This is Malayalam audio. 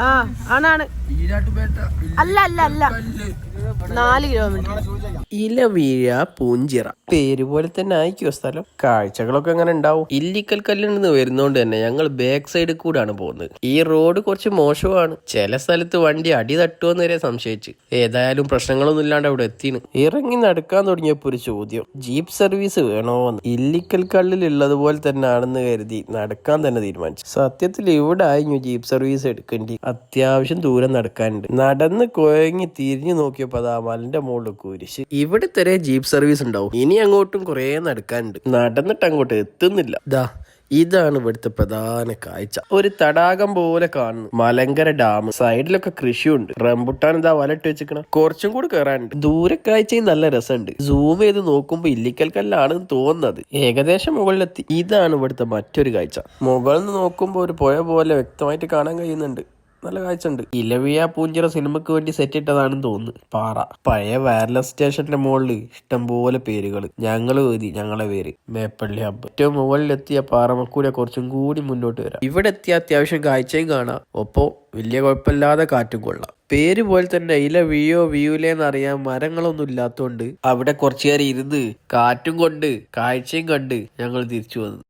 ആ ആണാണ് അല്ല അല്ല അല്ല നാല് കിലോമീറ്റർ. ഇലവീഴ പൂഞ്ചിറ. പേര് പോലെ തന്നെ ആയിക്കോ സ്ഥലം? കാഴ്ചകളൊക്കെ അങ്ങനെ ഉണ്ടാവും. ഇല്ലിക്കൽ കല്ലിൽ നിന്ന് വരുന്നോണ്ട് തന്നെ ഞങ്ങൾ ബാക്ക് സൈഡിൽ കൂടാണ് പോകുന്നത്. ഈ റോഡ് കുറച്ച് മോശമാണ്. ചില സ്ഥലത്ത് വണ്ടി അടി തട്ടുമെന്ന് വരെ സംശയിച്ച്. ഏതായാലും പ്രശ്നങ്ങളൊന്നും ഇല്ലാണ്ട് അവിടെ എത്തിന് ഇറങ്ങി നടക്കാൻ തുടങ്ങിയപ്പോ ഒരു ചോദ്യം. ജീപ്പ് സർവീസ് വേണോന്ന്. ഇല്ലിക്കൽ കല്ലിൽ ഉള്ളതുപോലെ തന്നെ ആണെന്ന് കരുതി നടക്കാൻ തന്നെ തീരുമാനിച്ചു. സത്യത്തിൽ ഇവിടെ ആയിരുന്നു ജീപ്പ് സർവീസ് എടുക്കേണ്ടി അത്യാവശ്യം ദൂരം നടക്കാനുണ്ട്. നടന്ന് കുഴങ്ങി തിരിഞ്ഞു നോക്കിയപ്പോ അതാ മലന്റെ മുകളിൽ കുരിശ്. ഇവിടെ ജീപ്പ് സർവീസ് ഉണ്ടാവും. ഇനി അങ്ങോട്ടും കുറേ നടക്കാനുണ്ട്. നടന്നിട്ട് അങ്ങോട്ട് എത്തുന്നില്ല. ദാ ഇതാണ് ഇവിടുത്തെ പ്രധാന കാഴ്ച. ഒരു തടാകം പോലെ കാണുന്നു. മലങ്കര ഡാം. സൈഡിലൊക്കെ കൃഷിയുണ്ട്. റംബുട്ടാൻ ഇതാ വലട്ട് വെച്ചിക്കണം കുറച്ചും കൂടി കയറാനുണ്ട് ദൂരെ കാഴ്ചയും നല്ല രസമുണ്ട്. സൂം ചെയ്ത് നോക്കുമ്പോ ഇല്ലിക്കൽ കല്ലാണെന്ന് തോന്നുന്നത്. ഏകദേശം മുകളിലെത്തി. ഇതാണ് ഇവിടുത്തെ മറ്റൊരു കാഴ്ച. മുകളിൽ നിന്ന് നോക്കുമ്പോൾ ഒരു പുഴ പോലെ വ്യക്തമായിട്ട് കാണാൻ കഴിയുന്നുണ്ട്. നല്ല കാഴ്ച ഉണ്ട് ഇലവിയ പൂഞ്ചിറ സിനിമക്ക് വേണ്ടി സെറ്റ് ഇട്ടതാണെന്ന് തോന്നുന്നു. പാറ. പഴയ വയർലെസ് സ്റ്റേഷന്റെ മുകളിൽ ഇഷ്ടംപോലെ പേരുകൾ ഞങ്ങൾ എഴുതി ഞങ്ങളെ പേര്. മേപ്പള്ളി ഹബ്ബ്. ഏറ്റവും മുകളിലെത്തിയ പാറമക്കൂടെ കുറച്ചും കൂടി മുന്നോട്ട് വരാം. ഇവിടെ എത്തിയ അത്യാവശ്യം കാഴ്ചയും കാണാം. ഒപ്പോ വലിയ കുഴപ്പമില്ലാതെ കാറ്റും കൊള്ളാം. പേര് പോലെ തന്നെ ഇല വീയോ വീയൂലേന്ന് അറിയാൻ മരങ്ങളൊന്നും ഇല്ലാത്തോണ്ട് അവിടെ കുറച്ചു നേരം ഇരുന്ന് കാറ്റും കൊണ്ട് കാഴ്ചയും കണ്ട് ഞങ്ങൾ തിരിച്ചു വന്നു.